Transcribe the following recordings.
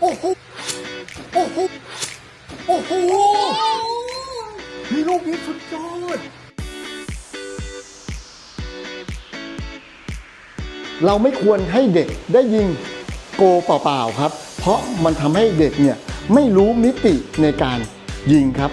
โอ้โหโอ้โหโอ้โหมีลูกนี้สุดยอด เราไม่ควรให้เด็กได้ยิงโกเปล่าๆครับ เพราะมันทำให้เด็กเนี่ยไม่รู้มิติในการยิงครับ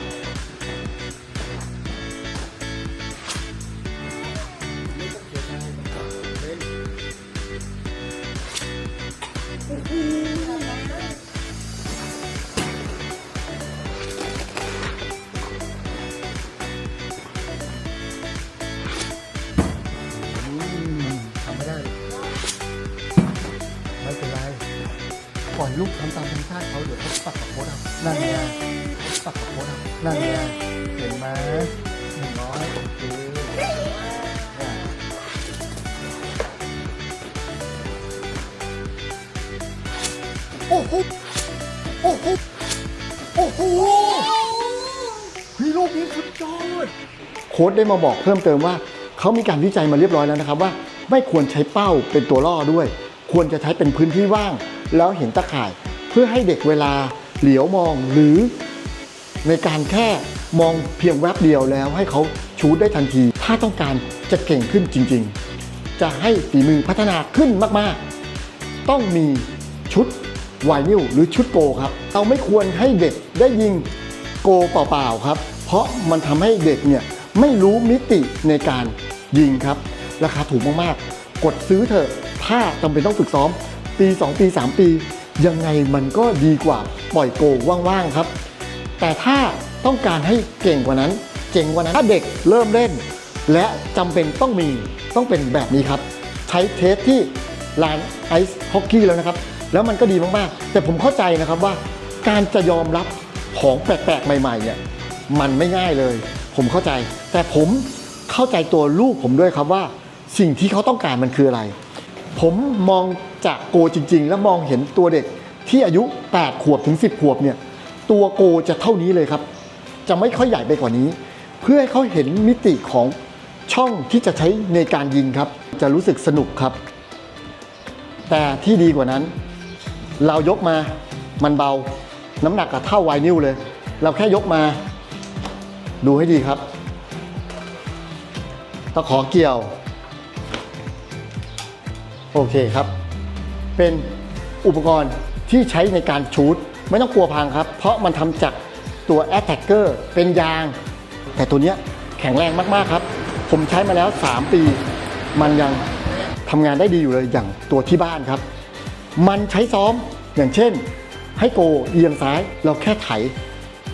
ยลูกทำตามธรรมชาติเขาเดี๋ยวเขาปักกับโค้ดเอานั่นไงเขาปักกับโค้ดเอานั่นไงเห็นไหมหนึ่งร้อยโอเคเนี่ยโอ้โหโอ้โหโอ้โหพี่ลูกนี้สุดยอดโค้ดได้มาบอกเพิ่มเติมว่าเขามีการวิจัยมาเรียบร้อยแล้วนะครับว่า ไม่ควรใช้เป้าเป็นตัวล่อด้วย ควรจะใช้เป็นพื้นที่ว่าง แล้วเห็นตะข่าย เพื่อให้เด็กเวลาเหลียวมองหรือในการแค่มองเพียงแวบเดียวแล้วให้เขาชูดได้ทันที ถ้าต้องการจะเก่งขึ้นจริง ๆ จะให้ฝีมือพัฒนาขึ้นมากๆ ต้องมีชุดไวนิลหรือชุดโกครับ เราไม่ควรให้เด็กได้ยิงโกเปล่าๆครับ เพราะมันทำให้เด็กเนี่ยไม่รู้มิติในการยิงครับ ราคาถูกมากๆ กดซื้อเถอะ ถ้าจำเป็นต้องฝึกซ้อม ปี 2 ปี 3 ปี ยังไงมันก็ดีกว่าปล่อยโกว่างๆครับ แต่ถ้าต้องการให้เก่งกว่านั้น เจ๋งกว่านั้นถ้าเด็กเริ่มเล่น และจำเป็นต้องมีต้องเป็นแบบนี้ครับ ใช้เทสที่ลานไอซ์ฮอกกี้แล้วนะครับ แล้วมันก็ดีมากๆ แต่ผมเข้าใจนะครับว่าการจะยอมรับของแปลกๆ ใหม่ๆเนี่ยมันไม่ง่ายเลย ผมเข้าใจ แต่ผมเข้าใจตัวลูกผมด้วยครับว่า สิ่งที่เขาต้องการมันคืออะไร ผมมองจากโกจริง ๆ แล้วมองเห็นตัวเด็กที่อายุ 8 ขวบถึง 10 ขวบเนี่ยตัวโกจะเท่านี้เลยครับ จะไม่ค่อยใหญ่ไปกว่านี้ เพื่อให้เขาเห็นมิติของช่องที่จะใช้ในการยิงครับ จะรู้สึกสนุกครับ แต่ที่ดีกว่านั้น เรายกมามันเบา น้ำหนักกับเท่าไวนิวเลย เราแค่ยกมา ดูให้ดีครับตะขอเกี่ยว โอเคครับ เป็นอุปกรณ์ที่ใช้ในการชูดไม่ต้องกลัวพังครับ เพราะมันทำจากตัว Attacker เป็นยาง แต่ตัวเนี้ยแข็งแรงมากๆครับ ผมใช้มาแล้ว 3 ปี มันยังทำงานได้ดีอยู่เลยอย่างตัวที่บ้านครับ มันใช้ซ้อมอย่างเช่น ให้โกเอียงซ้ายเราแค่ไถ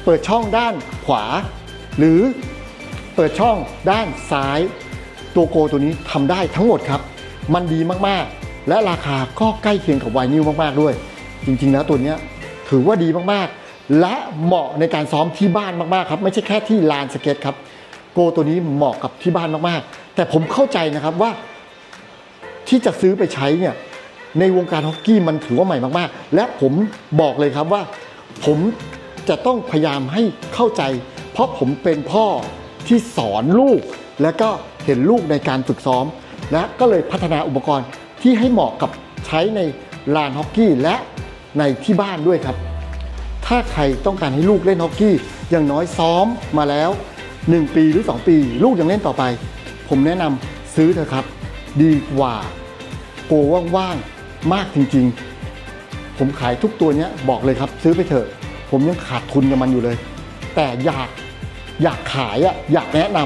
เปิดช่องด้านขวา หรือเปิดช่องด้านซ้าย ตัวโกตัวนี้ทำได้ทั้งหมดครับ มันดีมากๆ และราคาก็ใกล้เคียงกับไวนิวมากๆด้วย จริงๆแล้วตัวนี้ถือว่าดีมากๆ และเหมาะในการซ้อมที่บ้านมากๆครับไม่ใช่แค่ที่ลานสเก็ตครับโกตัวนี้เหมาะกับที่บ้านมากๆ แต่ผมเข้าใจนะครับว่า ที่จะซื้อไปใช้เนี่ยในวงการฮอกกี้มันถือว่าใหม่มากๆ และผมบอกเลยครับว่า ผมจะต้องพยายามให้เข้าใจ เพราะผมเป็นพ่อที่สอนลูก และก็เห็นลูกในการฝึกซ้อม และก็เลยพัฒนาอุปกรณ์ที่ให้เหมาะกับใช้ในลานฮอกกี้และในที่บ้านด้วยครับ ถ้าใครต้องการให้ลูกเล่นฮอกกี้อย่างน้อยซ้อมมาแล้ว 1 ปีหรือ 2 ปี ลูกยังเล่นต่อไป ผมแนะนำซื้อเถอะครับ ดีกว่าโกว่างๆมากจริงๆ ผมขายทุกตัวเนี้ยบอกเลยครับซื้อไปเถอะ ผมยังขาดทุนกับมันอยู่เลย แต่อยากอยากขายอะอยากแนะน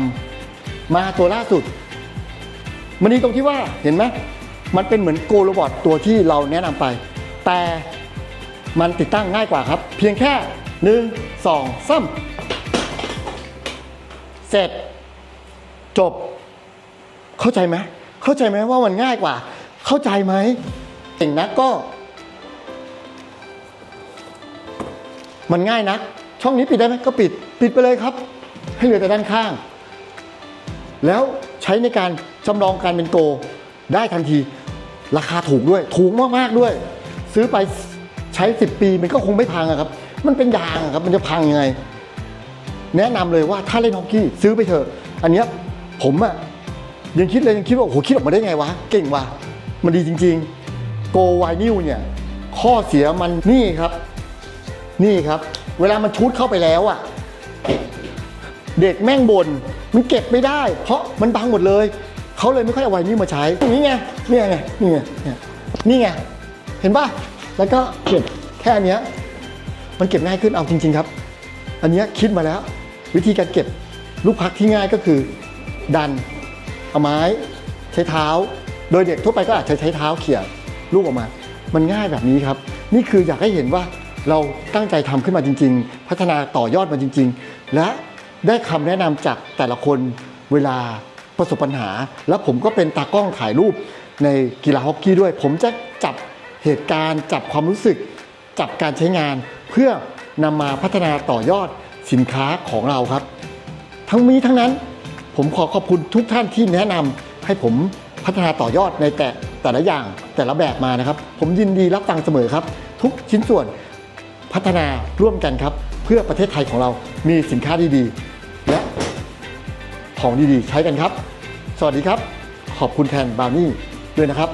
ำมาตัวล่าสุด มันดีตรงที่ว่าเห็นไหมมันเป็นเหมือนโกโรบอทตัวที่เราแนะนำไป แต่มันติดตั้งง่ายกว่าครับ เพียงแค่หนึ่งสองสามเสร็จ จบ เข้าใจไหมเข้าใจไหมว่ามันง่ายกว่า เข้าใจไหมเก่งนักก็ มันง่ายนะช่องนี้ปิดได้ไหมก็ปิด ปิดไปเลยครับ ให้เหลือแต่ด้านข้าง แล้วใช้ในการ จำลองการเป็นโก ได้ทันที ราคาถูกด้วย ถูกมากๆด้วย ซื้อไปใช้ 10 ปีมันก็คงไม่พังอะครับ มันเป็นยางอะครับมันจะพังยังไง แนะนำเลยว่าถ้าเล่นฮอกกี้ซื้อไปเถอะอันเนี้ยผมอะยังคิดเลยยังคิดว่าโอ้โหคิดออกมาได้ไงวะเก่งวะมันดีจริง ๆ โกไวนิวเนี่ยข้อเสียมันนี่ครับ นี่ครับ เวลามันชุดเข้าไปแล้วอะเด็กแม่งบน่นมันเก็บไม่ได้ เพราะมันบังหมดเลย เขาเลยไม่ค่อยเอาไวนี้มาใช้นี่ไงนี่ไงนี่ไงนี่ยนี่ไงเห็นป่ะแล้วก็เก็บแค่อันเนี้ยมันเก็บง่ายขึ้นเอาจริง ๆครับ อันนี้คิดมาแล้ว วิธีการเก็บลูกพักที่ง่ายก็คือ ดันเอาไม้ใช้เท้า โดยเด็กทั่วไปก็อาจจะใช้เท้าเขี่ยลูกออกมา มันง่ายแบบนี้ครับ นี่คืออยากให้เห็นว่าเราตั้งใจทำขึ้นมาจริง ๆ พัฒนาต่อยอดมาจริง ๆ และได้คำแนะนำจากแต่ละคนเวลา ประสบปัญหา แล้วผมก็เป็นตากล้องถ่ายรูปในกีฬาฮอกกี้ด้วย ผมจะจับเหตุการณ์ จับความรู้สึก จับการใช้งาน เพื่อนำมาพัฒนาต่อยอดสินค้าของเราครับ ทั้งนี้ทั้งนั้นผมขอขอบคุณทุกท่านที่แนะนำให้ผมพัฒนาต่อยอดในแต่แต่ละอย่างแต่ละแบบมานะครับ ผมยินดีรับฟังเสมอครับ ทุกชิ้นส่วนพัฒนาร่วมกันครับ เพื่อประเทศไทยของเรามีสินค้าดีๆ และของดีๆ ใช้กันครับ วัสดีครับ ขอบคุณแทนบาวนี่ด้วยนะครับ